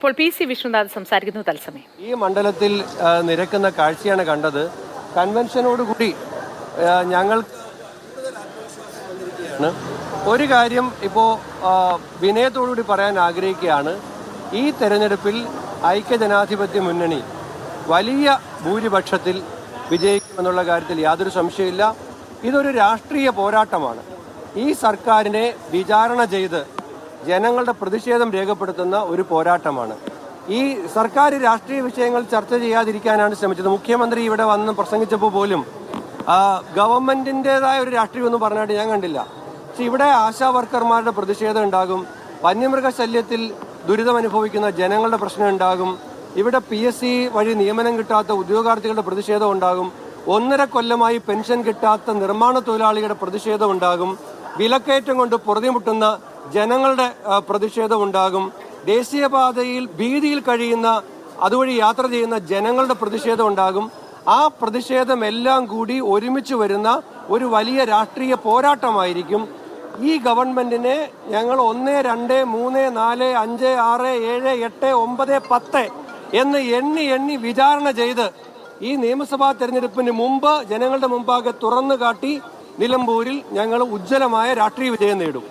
ഇപ്പോൾ P C Vishnunath സംസാരിക്കുന്നു തത്സമയം. ഈ മണ്ഡലത്തിൽ നിരക്കുന്ന കാഴ്ചയാണ് കണ്ടത്. കൺവെൻഷനോട് കൂടി ഞങ്ങൾ ഒരു കാര്യം ഇപ്പോൾ വിനയത്തോടുകൂടി പറയാൻ ആഗ്രഹിക്കുകയാണ്. ഈ തെരഞ്ഞെടുപ്പിൽ ഐക്യജനാധിപത്യ മുന്നണി വലിയ ഭൂരിപക്ഷത്തിൽ വിജയിക്കുമെന്നുള്ള കാര്യത്തിൽ യാതൊരു സംശയമില്ല ഇതൊരു രാഷ്ട്രീയ പോരാട്ടമാണ്. ഈ സർക്കാരിനെ വിചാരണ ചെയ്ത് ജനങ്ങളുടെ പ്രതിഷേധം രേഖപ്പെടുത്തുന്ന ഒരു പോരാട്ടമാണ്. ഈ സർക്കാർ രാഷ്ട്രീയ വിഷയങ്ങൾ ചർച്ച ചെയ്യാതിരിക്കാനാണ് ശ്രമിച്ചത്. മുഖ്യമന്ത്രി ഇവിടെ വന്ന് പ്രസംഗിച്ചപ്പോൾ പോലും ഗവൺമെന്റിന്റെതായ ഒരു രാഷ്ട്രീയം ഒന്നും പറഞ്ഞായിട്ട് ഞാൻ കണ്ടില്ല. പക്ഷെ ഇവിടെ ആശാ വർക്കർമാരുടെ പ്രതിഷേധം ഉണ്ടാകും. വന്യമൃഗശല്യത്തിൽ ദുരിതം അനുഭവിക്കുന്ന ജനങ്ങളുടെ പ്രശ്നം ഉണ്ടാകും. ഇവിടെ പി എസ് സി വഴി നിയമനം കിട്ടാത്ത ഉദ്യോഗാർത്ഥികളുടെ പ്രതിഷേധം ഉണ്ടാകും. ഒന്നര കൊല്ലമായി പെൻഷൻ കിട്ടാത്ത നിർമ്മാണ തൊഴിലാളികളുടെ പ്രതിഷേധം ഉണ്ടാകും. വിലക്കയറ്റം കൊണ്ട് പൊറുതിമുട്ടുന്ന ജനങ്ങളുടെ പ്രതിഷേധമുണ്ടാകും. ദേശീയപാതയിൽ ഭീതിയിൽ കഴിയുന്ന അതുവഴി യാത്ര ചെയ്യുന്ന ജനങ്ങളുടെ പ്രതിഷേധം ഉണ്ടാകും ആ പ്രതിഷേധമെല്ലാം കൂടി ഒരുമിച്ച് വരുന്ന ഒരു വലിയ രാഷ്ട്രീയ പോരാട്ടമായിരിക്കും. ഈ ഗവൺമെന്റിനെ ഞങ്ങൾ ഒന്ന് രണ്ട് മൂന്ന് നാല് അഞ്ച് ആറ് ഏഴ് എട്ട് ഒമ്പത് പത്ത് എന്ന് എണ്ണി എണ്ണി വിചാരണ ചെയ്ത് ഈ നിയമസഭാ തെരഞ്ഞെടുപ്പിന് മുമ്പ് ജനങ്ങളുടെ മുമ്പാകെ തുറന്നു കാട്ടി നിലമ്പൂരിൽ ഞങ്ങൾ ഉജ്ജ്വലമായ രാഷ്ട്രീയ വിജയം നേടും.